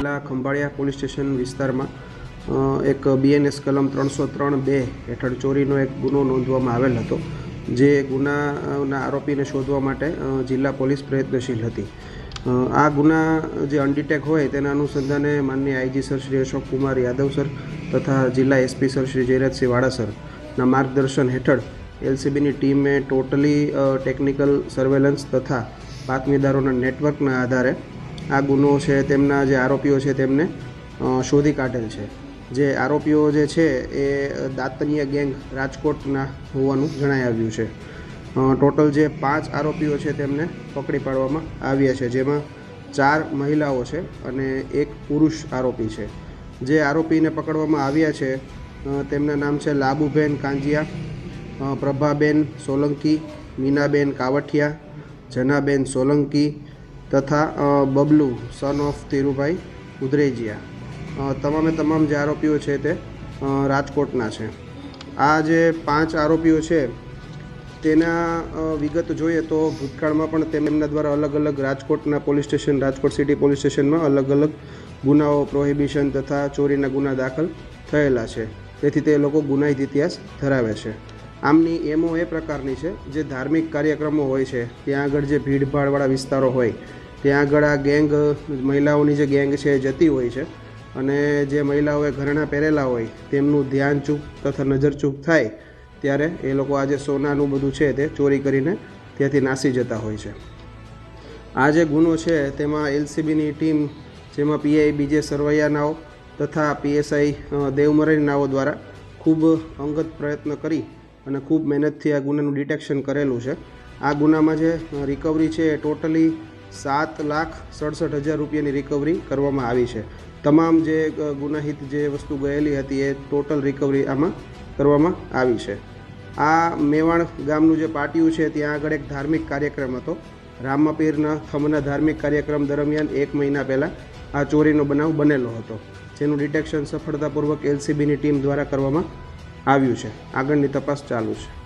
જિલ્લા Khambhalia police station વિસ્તારમાં એક બીએનએસ કલમ ત્રણસો ત્રણ બે હેઠળ ચોરીનો એક ગુનો નોંધવામાં આવેલ હતો, જે ગુનાના આરોપીને શોધવા માટે જિલ્લા પોલીસ પ્રયત્નશીલ હતી. આ ગુના જે અનડિટેક હોય તેના અનુસંધાને માનનીય IG sir Shri Ashok Kumar Yadav sir તથા જિલ્લા એસપી સર શ્રી જયરાજસિંહ વાડા સરના માર્ગદર્શન હેઠળ એલસીબીની ટીમે ટોટલી ટેકનિકલ સર્વેલન્સ તથા બાતમીદારોના નેટવર્કના આધારે આ ગુનો છે, તેમના જે આરોપીઓ છે, તેમને શોધી કાઢેલ છે. જે આરોપીઓ જે છે, એ દાંતનીય ગેંગ રાજકોટના હોવાનું જણાઈ આવ્યું છે. ટોટલ જે પાંચ આરોપીઓ છે, તેમને પકડી પાડવામાં આવ્યા છે. જેમાં ચાર મહિલાઓ છે અને એક પુરુષ આરોપી છે. જે આરોપીને પકડવામાં આવ્યા છે તેમના નામ છે લાબુબેન કાંજિયા પ્રભાબેન સોલંકી, મીનાબેન કાવઠિયા, જનાબેન સોલંકી તથા બબલુ સન ઓફ ધીરુભાઈ ઉદરેજિયા. તમામે તમામ જે આરોપીઓ છે તે રાજકોટના છે. આ જે પાંચ આરોપીઓ છે, તેના વિગત જોઈએ તો ભૂતકાળમાં પણ તેમના દ્વારા અલગ અલગ રાજકોટના police station, Rajkot city police સ્ટેશનમાં અલગ અલગ ગુનાઓ, પ્રોહિબિશન તથા ચોરીના ગુના દાખલ થયેલા છે. તેથી તે લોકો ગુનાહિત ઇતિહાસ ધરાવે છે. આમની એમો એ પ્રકારની છે, જે ધાર્મિક કાર્યક્રમો હોય છે. ત્યાં આગળ જે ભીડભાડવાળા વિસ્તારો હોય, ત્યાં આગળ આ ગેંગ, મહિલાઓની જે ગેંગ છે જતી હોય છે. અને જે મહિલાઓએ ઘરેણાં પહેરેલા હોય, તેમનું ધ્યાન ચૂક તથા નજર ચૂક થાય, ત્યારે એ લોકો આ જે સોનાનું બધું છે તે ચોરી કરીને ત્યાંથી નાસી જતા હોય છે. આ જે ગુનો છે, તેમાં એલસીબીની ટીમ, જેમાં પીઆઈ બીજે સરવૈયાનાઓ તથા પીએસઆઈ દેવમરાઈનાઓ દ્વારા ખૂબ અંગત પ્રયત્ન કરી અને ખૂબ મહેનતથી આ ગુનાનું ડિટેક્શન કરેલું છે. આ ગુનામાં જે રિકવરી છે એ ટોટલી સાત લાખ સડસઠ હજાર રૂપિયાની રિકવરી કરવામાં આવી છે. તમામ જે ગુનાહિત જે વસ્તુ ગયેલી હતી એ ટોટલ રિકવરી આમાં કરવામાં આવી છે. આ મેવાણ ગામનું જે પાટિયું છે ત્યાં આગળ એક ધાર્મિક કાર્યક્રમ હતો. રામાપીરના થમના ધાર્મિક કાર્યક્રમ દરમિયાન એક મહિના પહેલાં આ ચોરીનો બનાવ બનેલો હતો. જેનું ડિટેક્શન સફળતાપૂર્વક એલસીબીની ટીમ દ્વારા કરવામાં આવ્યું છે. આગળની તપાસ ચાલુ છે.